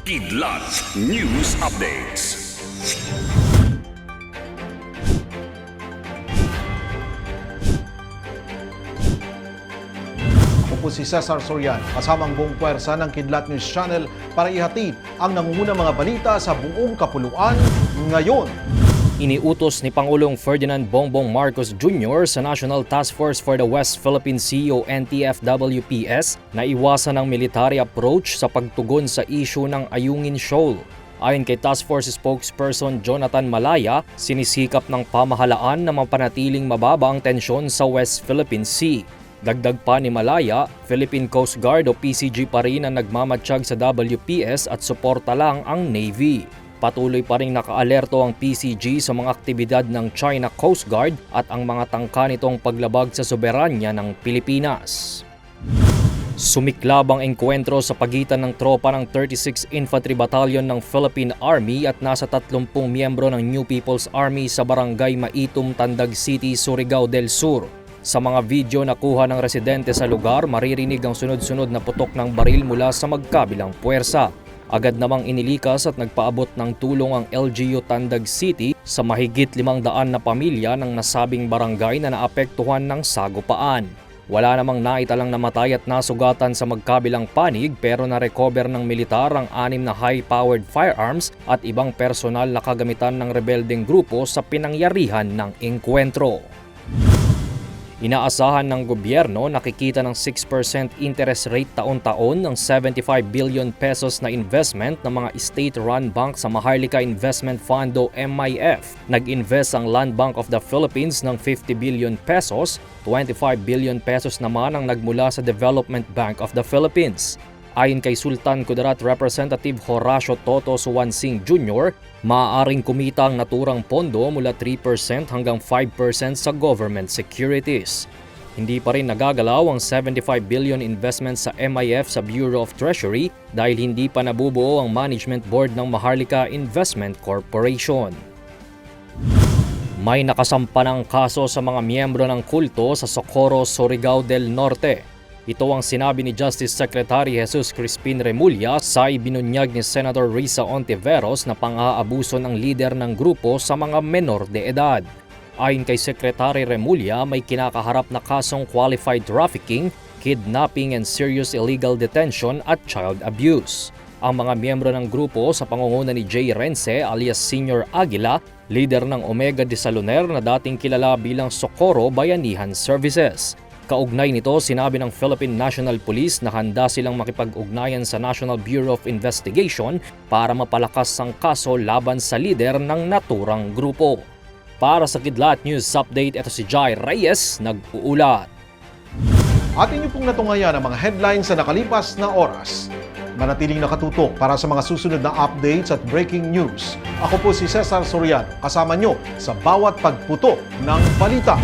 Kidlat News Updates. Ako si Cesar Sorian, kasamang buong puwersa ng Kidlat News Channel para ihatid ang nangungunang mga balita sa buong kapuluan ngayon. Iniutos ni Pangulong Ferdinand Bongbong Marcos Jr. sa National Task Force for the West Philippine Sea o NTF-WPS na iwasan ang military approach sa pagtugon sa issue ng Ayungin Shoal. Ayon kay Task Force spokesperson Jonathan Malaya, sinisikap ng pamahalaan na mapanatiling mababa ang tensyon sa West Philippine Sea. Dagdag pa ni Malaya, Philippine Coast Guard o PCG pa rin ang nagmamatsyag sa WPS at suporta lang ang Navy. Patuloy pa rin nakaalerto ang PCG sa mga aktibidad ng China Coast Guard at ang mga tangka nitong paglabag sa soberanya ng Pilipinas. Sumiklab ang engkwentro sa pagitan ng tropa ng 36 Infantry Battalion ng Philippine Army at nasa 30 miyembro ng New People's Army sa barangay Maitum, Tandag City, Surigao del Sur. Sa mga video na kuha ng residente sa lugar, maririnig ang sunod-sunod na putok ng baril mula sa magkabilang puwersa. Agad namang inilikas at nagpaabot ng tulong ang LGU Tandag City sa mahigit 500 na pamilya ng nasabing barangay na naapektuhan ng sagupaan. Wala namang naitalang namatay at nasugatan sa magkabilang panig pero na-recover ng militar ang anim na high-powered firearms at ibang personal na kagamitan ng rebeldeng grupo sa pinangyarihan ng engkwentro. Inaasahan ng gobyerno nakikita ng 6% interest rate taon-taon ng 75 billion pesos na investment ng mga state-run bank sa Maharlika Investment Fund o MIF. Nag-invest ang Land Bank of the Philippines ng 50 billion pesos, 25 billion pesos naman ang nagmula sa Development Bank of the Philippines. Ayon kay Sultan Kudarat Representative Horacio Toto Suwansing Jr., maaaring kumita ang naturang pondo mula 3% hanggang 5% sa government securities. Hindi pa rin nagagalaw ang 75 billion investment sa MIF sa Bureau of Treasury dahil hindi pa nabubuo ang management board ng Maharlika Investment Corporation. May nakasampa ng kaso sa mga miyembro ng kulto sa Socorro, Surigao del Norte. Ito ang sinabi ni Justice Secretary Jesus Crispin Remulla sa ibinunyag ni Senator Risa Ontiveros na pang-aabuso ng lider ng grupo sa mga menor de edad. Ayon kay Secretary Remulla, may kinakaharap na kasong qualified trafficking, kidnapping and serious illegal detention at child abuse. Ang mga miyembro ng grupo sa pangunguna ni Jay Rense alias Senior Aguila, leader ng Omega de Saloner na dating kilala bilang Socorro Bayanihan Services. Kaugnay nito, sinabi ng Philippine National Police na handa silang makipag-ugnayan sa National Bureau of Investigation para mapalakas ang kaso laban sa lider ng naturang grupo. Para sa Kidlat News Update, ito si Jai Reyes, nag-uulat. At inyo pong natungayan ang mga headlines sa nakalipas na oras. Manatiling nakatutok para sa mga susunod na updates at breaking news. Ako po si Cesar Sorian, kasama nyo sa bawat pagputo ng balita.